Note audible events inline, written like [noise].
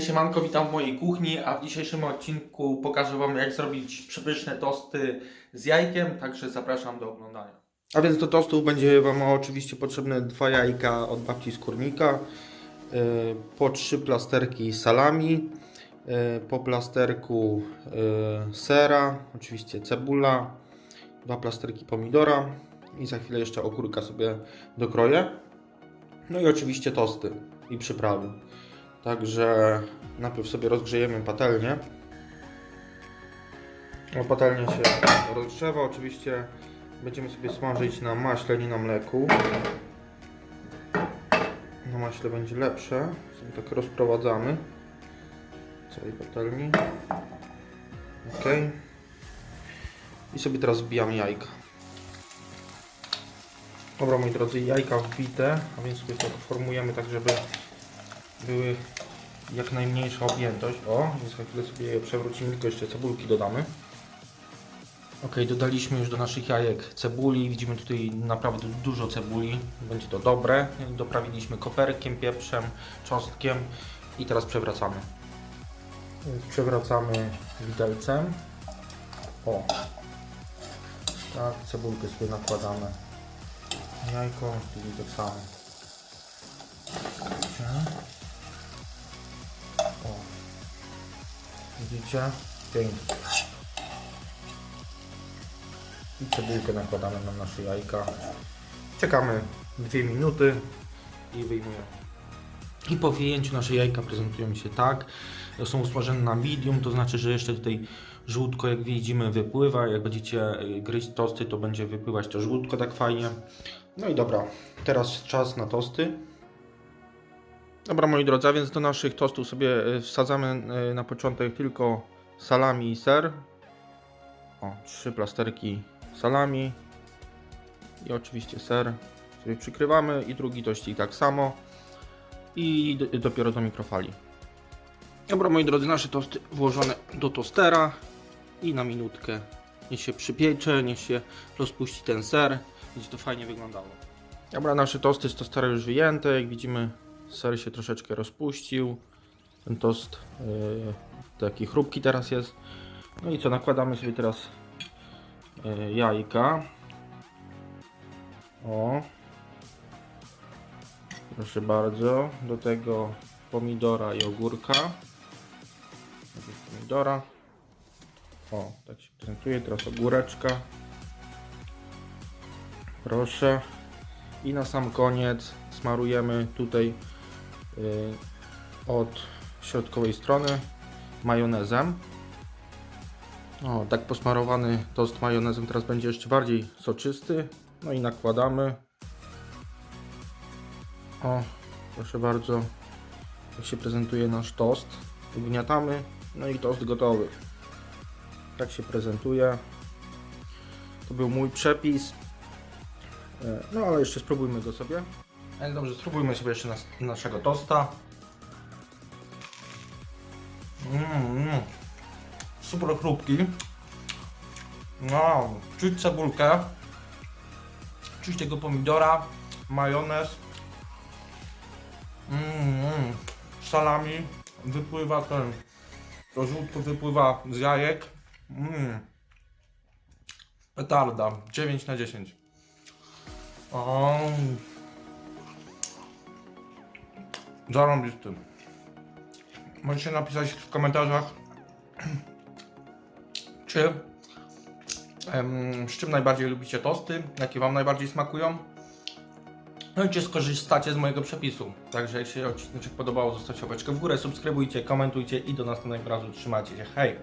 Siemanko, witam w mojej kuchni, a w dzisiejszym odcinku pokażę Wam jak zrobić przepyszne tosty z jajkiem, także zapraszam do oglądania. A więc do tostów będzie Wam oczywiście potrzebne dwa jajka od babci skórnika, yy, po trzy plasterki salami, yy, po plasterku yy, sera, oczywiście cebula, dwa plasterki pomidora i za chwilę jeszcze ogórka sobie dokroję. No i oczywiście tosty i przyprawy. Także najpierw sobie rozgrzejemy patelnię. No, patelnia się rozgrzewa. Oczywiście będziemy sobie smażyć na maśle, nie na mleku. Na maśle będzie lepsze. Sobie tak rozprowadzamy całej patelni. Ok. I sobie teraz wbijamy jajka. Dobra moi drodzy, jajka wbite, a więc sobie to formujemy tak, żeby były jak najmniejsza objętość. O, więc za chwilę sobie je przewrócimy, tylko jeszcze cebulki dodamy. Ok, dodaliśmy już do naszych jajek cebuli. Widzimy tutaj naprawdę dużo cebuli. Będzie to dobre. Doprawiliśmy koperkiem, pieprzem, czosnkiem i teraz przewracamy. Przewracamy widelcem. O, tak, cebulkę sobie nakładamy. Jajko, czyli tak samo. Widzicie? Pięknie. I cebulkę nakładamy na nasze jajka. Czekamy 2 minuty i wyjmujemy. I po wyjęciu nasze jajka prezentują się tak. Są usmażone na medium, to znaczy, że jeszcze tutaj żółtko, jak widzimy, wypływa. Jak będziecie y, gryźć tosty, to będzie wypływać to żółtko tak fajnie. No i dobra, teraz czas na tosty. Dobra moi drodzy, a więc do naszych tostów sobie y, wsadzamy y, na początek tylko salami i ser. O, trzy plasterki salami i oczywiście ser sobie przykrywamy i drugi tościk tak samo i do, dopiero do mikrofali. Dobra moi drodzy, nasze tosty włożone do tostera i na minutkę niech się przypiecze, niech się rozpuści ten ser, będzie to fajnie wyglądało. Dobra, nasze tosty z tostera już wyjęte, jak widzimy ser się troszeczkę rozpuścił, ten tost yy, taki chrupki teraz jest. No i co, nakładamy sobie teraz yy, jajka. O. Proszę bardzo, do tego pomidora i ogórka. Pomidora. O, tak się prezentuje. Teraz ogóreczka. Proszę. I na sam koniec smarujemy tutaj od środkowej strony majonezem. O, tak posmarowany tost majonezem teraz będzie jeszcze bardziej soczysty. No i nakładamy. O, proszę bardzo, jak się prezentuje nasz tost. Ugniatamy, no i tost gotowy. Tak się prezentuje. To był mój przepis. E, No ale jeszcze spróbujmy go sobie. Ale dobrze, spróbujmy sobie jeszcze nas, naszego tosta. Mm, mm. Super chrupki. No, czuć cebulkę. Czuć tego pomidora, majonez. Mm, mm. Salami wypływa ten. To żółtko wypływa z jajek. Mm. Petarda. 9 na 10. O. Zarąbisty. Możecie napisać w komentarzach, [clears throat] czy z czym najbardziej lubicie tosty, jakie Wam najbardziej smakują. No i czy skorzystacie z mojego przepisu. Także się odcinek podobał, zostawcie łapeczkę w górę, subskrybujcie, komentujcie i do następnego razu trzymajcie się. Hej!